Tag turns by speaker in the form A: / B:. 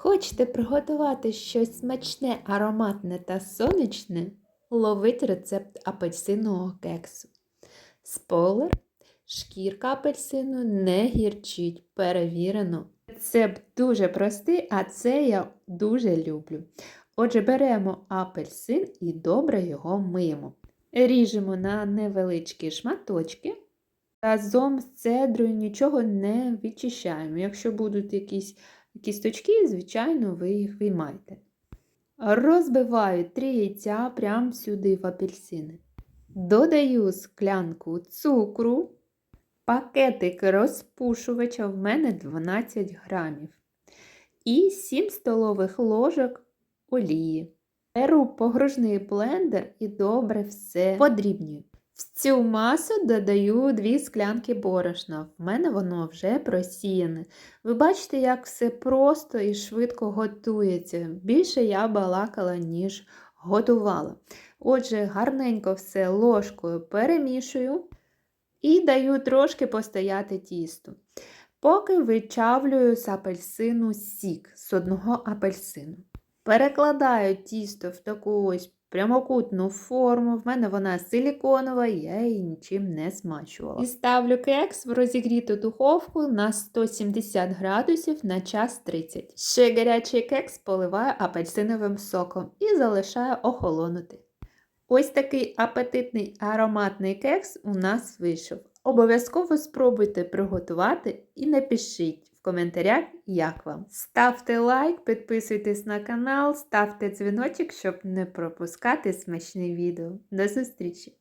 A: Хочете приготувати щось смачне, ароматне та сонячне? Ловить рецепт апельсинового кексу. Спойлер, шкірка апельсину не гірчить, перевірено. Рецепт дуже простий, а це я дуже люблю. Отже, беремо апельсин і добре його миємо. Ріжемо на невеличкі шматочки. Разом з цедрою нічого не відчищаємо. Якщо будуть якісь кісточки, звичайно, ви їх виймаєте. Розбиваю три яйця прямо сюди в апельсини. Додаю склянку цукру, пакетик розпушувача в мене 12 грамів. І 7 столових ложок олії. Беру погружний блендер і добре все подрібнюю. В цю масу додаю 2 склянки борошна. В мене воно вже просіяне. Ви бачите, як все просто і швидко готується. Більше я балакала, ніж готувала. Отже, гарненько все ложкою перемішую і даю трошки постояти тісту. Поки вичавлюю з апельсину сік з одного апельсину. Перекладаю тісто в таку ось прямокутну форму. В мене вона силіконова, я її нічим не смачувала. І ставлю кекс в розігріту духовку на 170 градусів на час 30. Ще гарячий кекс поливаю апельсиновим соком і залишаю охолонути. Ось такий апетитний ароматний кекс у нас вийшов. Обов'язково спробуйте приготувати і напишіть коментарях, як вам. Ставте лайк, підписуйтесь на канал, ставте дзвіночок, щоб не пропускати смачні відео. До зустрічі!